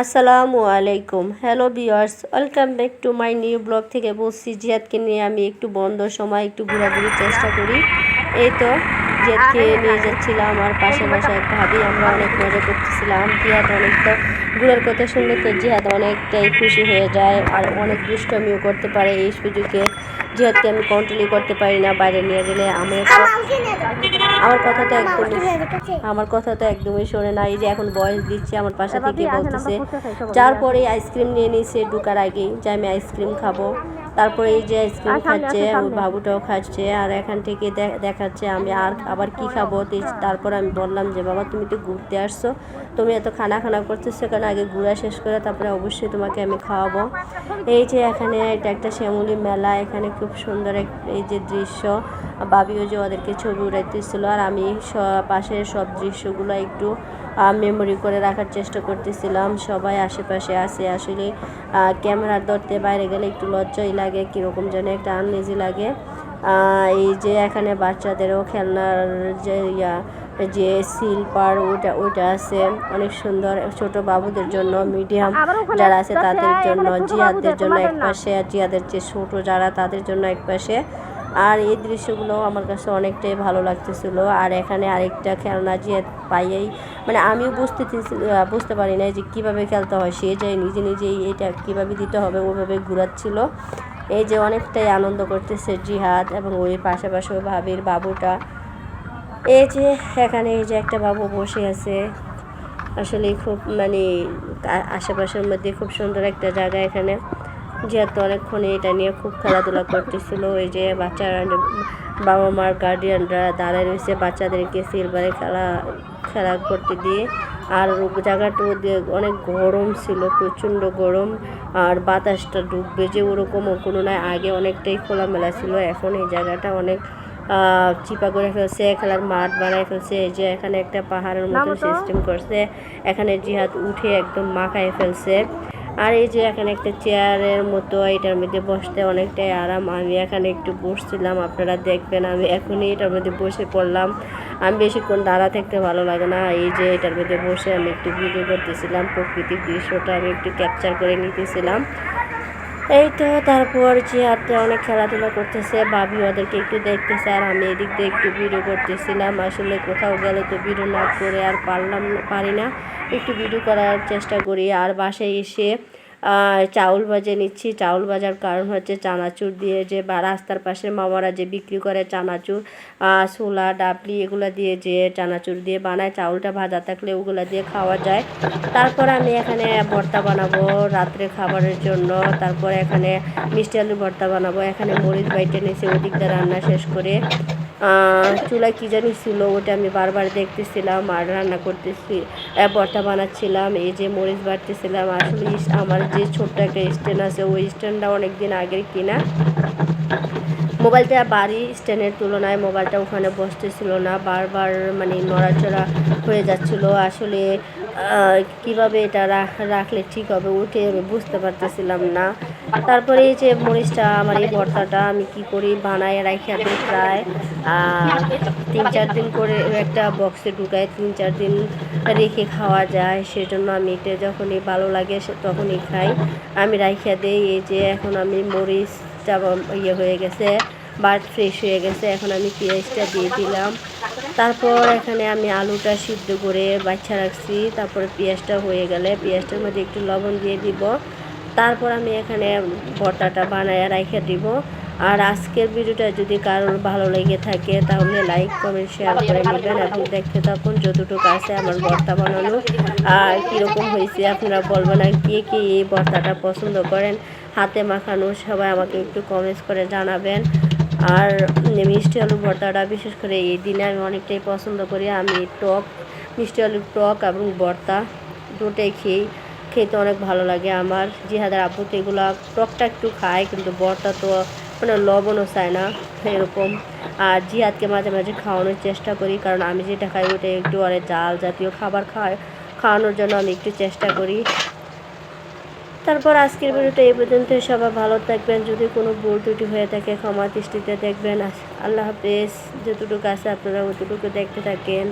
আসসালামু আলাইকুম। Hello viewers welcome back to my new blog থেকে বলছি, জিয়াদকে নিয়ে আমি একটু বন্ধ সময়, একটু ঘোরাঘুরির চেষ্টা করি। এই তো, জিয়াদকে নিয়ে যাচ্ছিলাম আমার পাশে এক ভাবি, আমরা অনেক মজা করতেছিলাম। জিয়াদ অনেকটা ঘুরার কথা শুনলে তো জিয়াদ অনেকটাই খুশি হয়ে যায়, আর অনেক দুষ্টমিও করতে পারে এই সুযোগে। জিহাদকে আমি কন্ট্রোলই করতে পারি না বাইরে নিয়ে গেলে আমি আমার কথা তো একদমই আমার কথা তো একদমই শোনে না। এই যে এখন বয়স দিচ্ছে আমার পাশা থেকে বলতেছে যার পরে আইসক্রিম নিয়ে নিয়েছে ঢুকার আগেই যে আমি আইসক্রিম খাব। তারপরে এই যে আইসক্রিম খাচ্ছে বাবুটাও খাচ্ছে আর এখান থেকে দেখাচ্ছে আমি আর আবার কি খাব। তারপর আমি বললাম যে বাবা তুমি তো ঘুরতে আসছো তুমি এত খানা খানা করতেছো কেন? আগে ঘুরা শেষ করে তারপরে অবশ্যই তোমাকে আমি খাওয়াবো। এই যে এখানে এটা একটা শ্যামলি মেলা এখানে খুব সুন্দর এক এই যে দৃশ্য। বাবিও যে ওদেরকে ছবি উড়াইতেছিল আর আমি পাশের সব দৃশ্যগুলো একটু মেমোরি করে রাখার চেষ্টা করতেছিলাম। সবাই আশেপাশে আছে আসলে ক্যামেরার ধরতে বাইরে গেলে একটু লজ্জাই লাগে কীরকম যেন একটা আনইজি লাগে। এই যে এখানে বাচ্চাদেরও খেলনার যে ইয়া যে সিলপার ওইটা ওইটা আছে অনেক সুন্দর। ছোট বাবুদের জন্য মিডিয়াম যারা আছে তাদের জন্য জিয়াদের জন্য এক পাশে আর জিয়াদের যে ছোট যারা তাদের জন্য এক পাশে। আর এই দৃশ্যগুলো আমার কাছে অনেকটাই ভালো লাগতেছিল। আর এখানে আরেকটা খেলনা যে পাইয়েই মানে আমিও বুঝতে বুঝতে পারি না যে কীভাবে খেলতে হয়। সে যে নিজে নিজেই এটা কীভাবে দিতে হবে ওইভাবে ঘুরাচ্ছিল। এই যে অনেকটাই আনন্দ করতেছে জিহাদ এবং ওই পাশাপাশি ভাবির বাবুটা। এই যে এখানে এই যে একটা বাবু বসে আছে, আসলে খুব মানে আশেপাশের মধ্যে খুব সুন্দর একটা জায়গা এখানে। যেহেতু অনেকক্ষণ এটা নিয়ে খুব খেলাধুলা করতেছিল ওই যে বাচ্চারা বাবা মার গার্ডিয়ানরা দাঁড়ায় রয়েছে বাচ্চাদেরকে সিলভারে খেলা খেলা করতে দিয়ে। আর জায়গাটা অনেক গরম ছিল প্রচণ্ড গরম আর বাতাসটা ডুববে যে ওরকমও কোনো নয় আগে অনেকটাই খোলামেলা ছিল এখন এই জায়গাটা অনেক চিপা করে ফেলছে খেলার মাঠ বানায় ফেলছে। এই যে এখানে একটা পাহাড়ের মতো সিস্টেম করছে এখানে জিহাদ উঠে একদম মাখায় ফেলছে। আর এই যে এখানে একটা চেয়ারের মতো, এটার মধ্যে বসতে অনেকটাই আরাম। আমি এখানে একটু বসছিলাম, আপনারা দেখবেন আমি এখনই এটার মধ্যে বসে পড়লাম। আমি বেশিক্ষণ দাঁড়া থাকতে ভালো লাগে না। এই যে এটার মধ্যে বসে আমি একটু ভিডিও করতেছিলাম, প্রকৃতির দৃশ্যটা আমি একটু ক্যাপচার করে নিতেছিলাম। এই তো তারপর চেয়ারতে অনেক খেলাধুলা করতেছে, ভাবি ওদেরকে একটু দেখতেছে আর আমি এদিক দিয়ে একটু ভিডিও করতেছিলাম। আসলে কোথাও গেলে তো ভিডিও না করে আর পারলাম পারি না। একটু ভিডিও করার চেষ্টা করি। আর বাসায় এসে চাউল ভাজে নিচ্ছি। চাউল ভাজার কারণ হচ্ছে চানাচুর দিয়ে যে বা রাস্তার পাশে মামারা যে বিক্রি করে চানাচুর ছোলা, ডাবলি এগুলো দিয়ে যে চানাচুর দিয়ে বানায়, চাউলটা ভাজা থাকলে ওগুলো দিয়ে খাওয়া যায়। তারপর আমি এখানে ভর্তা বানাবো রাত্রে খাবারের জন্য। তারপর এখানে মিষ্টি আলু ভর্তা বানাবো। এখানে মরিচ বাইটে নিয়েছি ওদিকটা রান্না শেষ করে। চুলায় কী জানি ছিল, ওটা আমি বারবার দেখতেছিলাম আর রান্না করতেছি। ভর্তা বানাচ্ছিলাম, এই যে মরিচ বাড়তেছিলাম আসলে আমার যে ছোট্ট একটা স্ট্যান্ড আছে, ওই স্ট্যান্ডটা অনেক দিন আগের কিনা। মোবাইলটা বাড়ি স্ট্যান্ডের তুলনায় মোবাইলটা ওখানে বসতেছিল না, বারবার মানে নড়াচড়া হয়ে যাচ্ছিল। আসলে কীভাবে এটা রাখলে ঠিক হবে উঠে আমি বুঝতে পারতেছিলাম না। তারপরে এই যে মরিচটা, আমার এই ভর্তাটা আমি কি করি, বানায় রাখি দিই প্রায় তিন চার দিন করে একটা বক্সে ঢুকায় তিন চার দিন রেখে খাওয়া যায়। সেজন্য আমি এটা যখনই ভালো লাগে তখনই খাই। আমি রাখিয়া দিই, এই যে এখন আমি মরিচটা ইয়ে হয়ে গেছে বাট ফ্রেশ হয়ে গেছে, এখন আমি পেঁয়াজটা দিয়ে দিলাম। তারপর এখানে আমি আলুটা সিদ্ধ করে বাচ্চা রাখছি, তারপরে পেঁয়াজটা হয়ে গেলে পেঁয়াজটার মধ্যে একটু লবণ দিয়ে দিব। তারপর আমি এখানে ভর্তাটা বানায় রেখে দিব। আর আজকের ভিডিওটা যদি কারোর ভালো লেগে থাকে, তাহলে লাইক কমেন্ট শেয়ার করে নেবেন এবং দেখতে থাকুন যতটুকু আছে আমার ভর্তা বানানো। আর কীরকম হয়েছে আপনারা বলবেন আর কে কে এই ভর্তাটা পছন্দ করেন। হাতে মাখানো সবাই আমাকে একটু কমেন্টস করে জানাবেন। আর মিষ্টি আলু ভর্তাটা বিশেষ করে এই দিনে আমি অনেকটাই পছন্দ করি। আমি টক, মিষ্টি আলুর টক এবং ভর্তা দুটোই খেয়ে খেতে অনেক ভালো লাগে। আমার জিহাদের আব্বু তো এগুলো টকটা একটু খায়, কিন্তু ভর্তা তো মানে লবণও চায় না এরকম। আর জিহাদকে মাঝে মাঝে খাওয়ানোর চেষ্টা করি, কারণ আমি যেটা খাই ওটা একটু অনেক জাল জাতীয় খাবার খায়। খাওয়ানোর জন্য আমি একটু চেষ্টা করি। তারপর আজকের ভিডিওটা এই পর্যন্ত সবাই ভালো থাকবেন। যদি কোনো ভুল ত্রুটি হয়ে থাকে, ক্ষমা দৃষ্টিতে দেখবেন। আল্লাহ হাফেজ। যতটুকু আছে আপনারা অতটুকু দেখতে থাকেন।